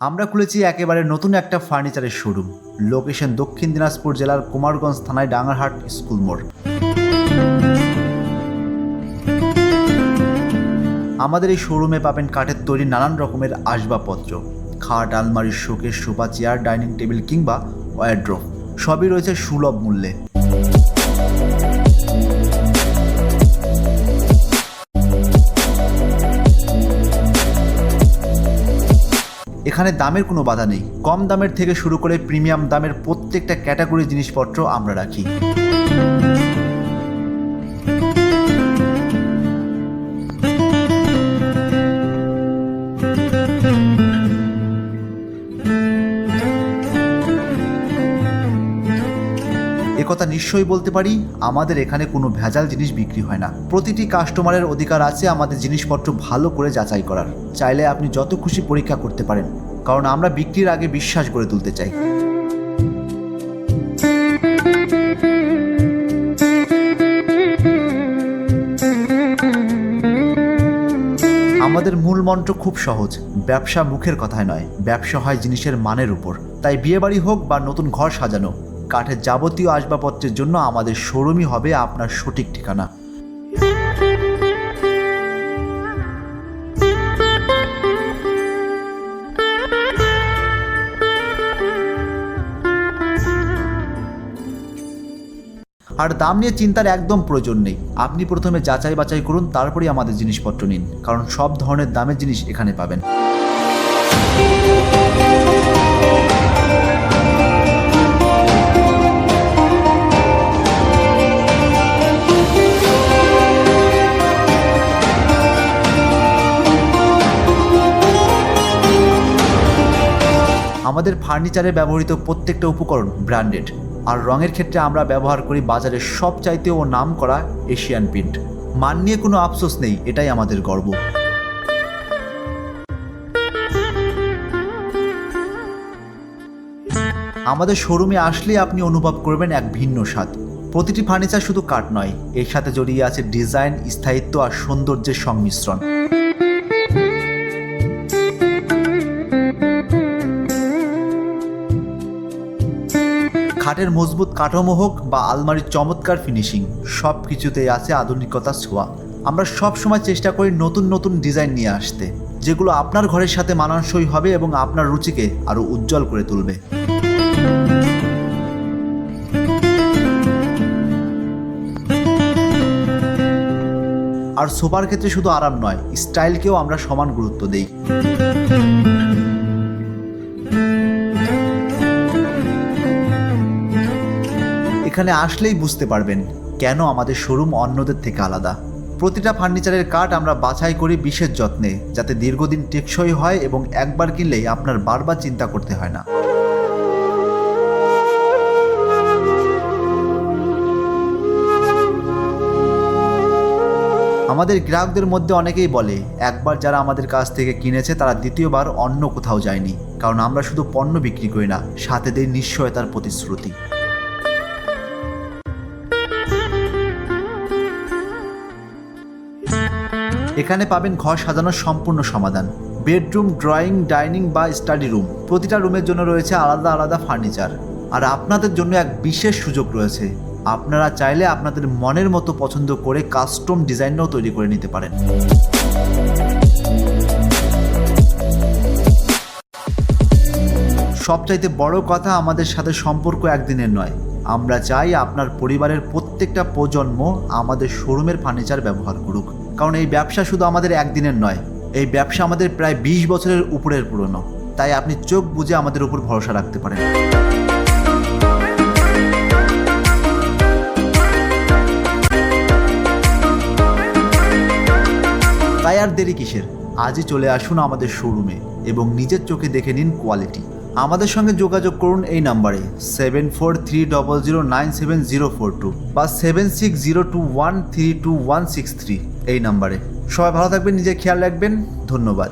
আমরা খুলেছি একেবারে নতুন একটা ফার্নিচারের শোরুম। লোকেশন দক্ষিণ দিনাজপুর জেলার কুমারগঞ্জ থানায় ডাঙ্গারহাট স্কুল মোড়। আমাদের এই শোরুমে পাবেন কাঠের তৈরি নানান রকমের আসবাবপত্র। খাট, আলমারি, showcase, sofa, chair, dining table কিংবা ওয়ারড্রোপ সবই রয়েছে সুলভ মূল্যে। এখানে দামের কোনো বাধা নেই। কম দামের থেকে শুরু করে প্রিমিয়াম দামের প্রত্যেকটা ক্যাটাগরি জিনিসপত্র আমরা রাখি। একথা নিশ্চয়ই বলতে পারি, আমাদের এখানে কোনো ভেজাল জিনিস বিক্রি হয় না। প্রতিটি কাস্টমারের অধিকার আছে আমাদের জিনিসপত্র ভালো করে যাচাই করার। চাইলে আপনি যত খুশি পরীক্ষা করতে পারেন, কারণ আমরা বিক্রির আগে বিশ্বাস গড়ে তুলতে চাই। আমাদের মূল মন্ত্র খুব সহজ, ব্যবসা মুখের কথায় নয়, ব্যবসা হয় জিনিসের মানের উপর। তাই বিয়েবাড়ি হোক বা নতুন ঘর সাজানো কাঠের যাবতীয় আসবাবপত্রের জন্য আমাদের শোরুমই হবে আপনার সঠিক ঠিকানা। আর দাম নিয়ে চিন্তার একদম প্রয়োজন নেই। আপনি প্রথমে যাচাই বাছাই করুন তারপরেই আমাদের জিনিসপত্র নিন, কারণ সব ধরনের দামের জিনিস এখানে পাবেন। আমাদের ফার্নিচারে ব্যবহৃত প্রত্যেকটা উপকরণ ব্র্যান্ডেড। আর রঙের ক্ষেত্রে আমরা ব্যবহার করি বাজারের সব চাইতে ও নাম করা এশিয়ান প্রিন্ট। মান নিয়ে কোনো আফসোস নেই, এটাই আমাদের গর্ব। আমাদের শোরুমে আসলেই আপনি অনুভব করবেন এক ভিন্ন স্বাদ। প্রতিটি ফার্নিচার শুধু কাঠ নয়, এর সাথে জড়িয়ে আছে ডিজাইন, স্থায়িত্ব আর সৌন্দর্যের সংমিশ্রণ। খাটের মজবুত কাঠামো হোক বা আলমারির চমৎকার ফিনিশিং সব কিছুতেই আছে আধুনিকতার ছোঁয়া। আমরা সব সময় চেষ্টা করি নতুন নতুন ডিজাইন নিয়ে আসতে, যেগুলো আপনার ঘরের সাথে মানানসই হবে এবং আপনার রুচিকে আরও উজ্জ্বল করে তুলবে। আর সোফার ক্ষেত্রে শুধু আরাম নয়, স্টাইলকেও আমরা সমান গুরুত্ব দেই। এখানে আসলেই বুঝতে পারবেন কেন আমাদের শোরুম অন্যদের থেকে আলাদা। প্রতিটা ফার্নিচারের কাঠ আমরা বাছাই করি বিশেষ যত্নে, যাতে দীর্ঘদিন টেকসই হয় এবং একবার কিনলেই আপনার বারবার চিন্তা করতে হয় না। আমাদের গ্রাহকদের মধ্যে অনেকেই বলে, একবার যারা আমাদের কাছ থেকে কিনেছে, তারা দ্বিতীয়বার অন্য কোথাও যায়নি। কারণ আমরা শুধু পণ্য বিক্রি করি না সাথে দেই নিশ্চয়তার প্রতিশ্রুতি। এখানে পাবেন ঘর সাজানোর সম্পূর্ণ সমাধান। বেডরুম, ড্রয়িং, ডাইনিং বা স্টাডি রুম। প্রতিটা রুমের জন্য রয়েছে আলাদা আলাদা ফার্নিচার। আর আপনাদের জন্য এক বিশেষ সুযোগ রয়েছে। আপনারা চাইলে আপনাদের মনের মতো পছন্দ করে কাস্টম ডিজাইনও তৈরি করে নিতে পারেন। সবচাইতে বড় কথা আমাদের সাথে সম্পর্ক একদিনের নয়। আমরা চাই আপনার পরিবারের প্রত্যেকটা প্রজন্ম আমাদের শোরুমের ফার্নিচার ব্যবহার করুক। কারণ এই ব্যবসা শুধু আমাদের একদিনের নয়, এই ব্যবসা আমাদের প্রায় বিশ বছরের উপরের পুরনো। তাই আপনি চোখ বুঝে আমাদের উপর ভরসা রাখতে পারেন। তাই আর দেরি কিসের? আজই চলে আসুন আমাদের শোরুমে এবং নিজের চোখে দেখে নিন কোয়ালিটি। আমাদের সঙ্গে যোগাযোগ করুন এই নাম্বারে seven four three double zero nine seven zero four two বা seven six zero two one three two one six three. এই নাম্বারে। সবাই ভালো থাকবেন নিজের খেয়াল রাখবেন। ধন্যবাদ।